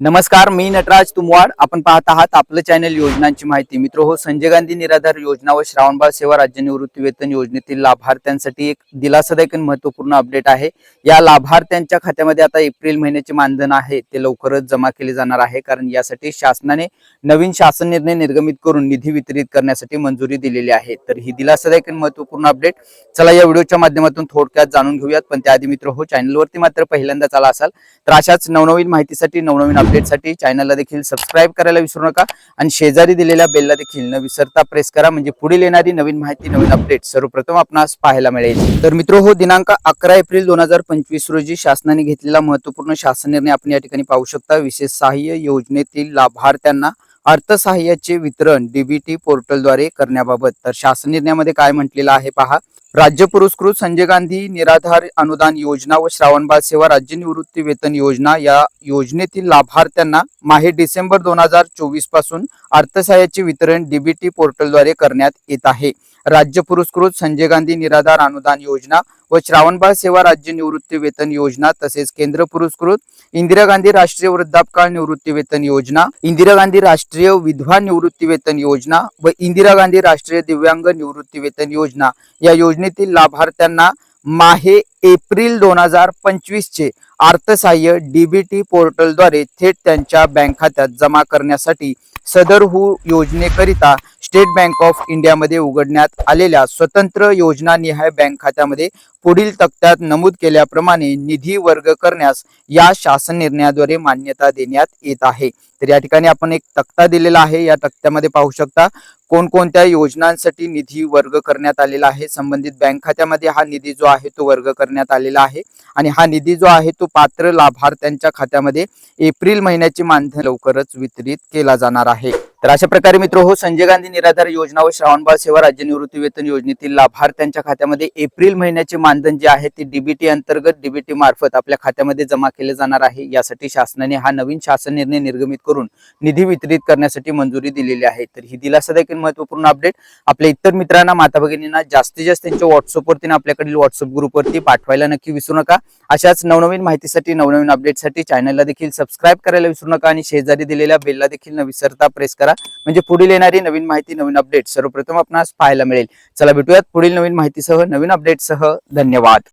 नमस्कार मी नटराज तुमवाड. आपण पाहत आहात आपलं चॅनल योजनांची माहिती. मित्र हो संजय गांधी निराधार योजना व श्रावणबाळ सेवा राज्य निवृत्ती वेतन योजनेतील लाभार्थ्यांसाठी एक दिलासादायक आणि महत्त्वपूर्ण अपडेट आहे. या लाभार्थ्यांच्या खात्यामध्ये आता एप्रिल महिन्याचे मानधन आहे. ते लवकरच जमा केले जाणार आहे कारण यासाठी शासनाने नवीन शासन निर्णय निर्गमित करून निधी वितरित करण्यासाठी मंजुरी दिलेली आहे. तर ही दिलासादायक आणि महत्त्वपूर्ण अपडेट चला या व्हिडिओच्या माध्यमातून थोडक्यात जाणून घेऊयात. पण त्याआधी मित्र हो चॅनलवरती मात्र पहिल्यांदा आला असाल तर अशाच नवनवीन माहितीसाठी नवनवीन अपडेटसाठी चॅनलला देखील सबस्क्राईब करायला विसरू नका. आणि शेजारी दिलेल्या बेलला देखील न विसरता प्रेस करा. म्हणजे पुढील येणारी नवीन माहिती नवीन अपडेट सर्वप्रथम आपणास पाहायला मिळेल. तर मित्र हो दिनांक अकरा एप्रिल दोन हजार पंचवीस रोजी शासनाने घेतलेला महत्त्वपूर्ण शासन निर्णय आपण या ठिकाणी पाहू शकता. विशेष सहाय्य योजनेतील लाभार्थ्यांना अर्थसहाय्याचे वितरण डीबीटी पोर्टलद्वारे करण्याबाबत तर शासन निर्णयामध्ये काय म्हटलेलं आहे पहा. राज्य पुरस्कृत संजय गांधी निराधार अनुदान योजना व श्रावणबाळ सेवा राज्य निवृत्ती वेतन योजना या योजनेतील लाभार्थ्यांना माहे डिसेंबर दोन हजार चोवीसपासून अर्थसहाय्याचे वितरण डीबीटी पोर्टलद्वारे करण्यात येत आहे. राज्य पुरस्कृत संजय गांधी निराधार अनुदान योजना व श्रावणबाळ सेवा राज्य निवृत्ती वेतन योजना तसेच केंद्र पुरस्कृत इंदिरा गांधी राष्ट्रीय वृद्धापकाळ निवृत्ती वेतन योजना इंदिरा गांधी राष्ट्रीय विधवा निवृत्ती वेतन योजना व इंदिरा गांधी राष्ट्रीय दिव्यांग निवृत्ती वेतन योजना या योजनेतील लाभार्थ्यांना माहे एप्रिल दोन हजार पंचवीस चे अर्थसहाय्य डीबीटी पोर्टलद्वारे थेट त्यांच्या बँक खात्यात जमा करण्यासाठी सदरहू योजनेकरिता स्टेट बँक ऑफ इंडियामध्ये उघडण्यात आलेल्या स्वतंत्र योजनानिहाय बँक खात्यामध्ये पुढील तक्त्यात नमूद केल्याप्रमाणे निधी वर्ग करण्यास या शासन निर्णयाद्वारे मान्यता देण्यात येत आहे. तर या ठिकाणी आपण एक तक्ता दिलेला आहे. या तक्त्यामध्ये पाहू शकता कोणकोणत्या योजनांसाठी निधी वर्ग करण्यात आलेला आहे? संबंधित बँक खात्यामध्ये हा निधी जो आहे तो वर्ग करण्यात आलेला आहे. आणि हा निधी जो आहे तो पात्र लाभार्थ्यांच्या खात्यामध्ये एप्रिल महिन्याची मानधन लवकरच वितरित केला जाणार आहे. तर अशा प्रकारे मित्र हो संजय गांधी निराधार योजना व श्रावणबाळ सेवा राज्य निवृत्ती वेतन योजनेतील लाभार्थ्यांच्या खात्यामध्ये एप्रिल महिन्याचे मानधन जे आहे ते डीबीटी अंतर्गत डीबीटी मार्फत आपल्या खात्यामध्ये जमा केले जाणार आहे. यासाठी शासनाने हा नवीन शासन निर्णय निर्गमित करून निधी वितरित करण्यासाठी मंजुरी दिलेली आहे. तर ही दिलासा देखील महत्त्वपूर्ण अपडेट आपल्या इतर मित्रांना माता भगिनींना जास्तीत जास्त त्यांच्या व्हॉट्सअपवरती आपल्याकडील व्हॉट्सअप ग्रुपवरती पाठवायला नक्की विसरू नका. अशाच नवनवीन माहितीसाठी नवनवीन अपडेटसाठी चॅनलला देखील सबस्क्राईब करायला विसरू नका आणि शेजारी दिलेल्या बेलला देखील न विसरता प्रेस करा. म्हणजे पुढील येणारी नवीन माहिती नवीन अपडेट सर्वप्रथम आपणास पाहायला मिळेल. चला भेटूयात पुढील नवीन माहितीसह नवीन अपडेटसह धन्यवाद.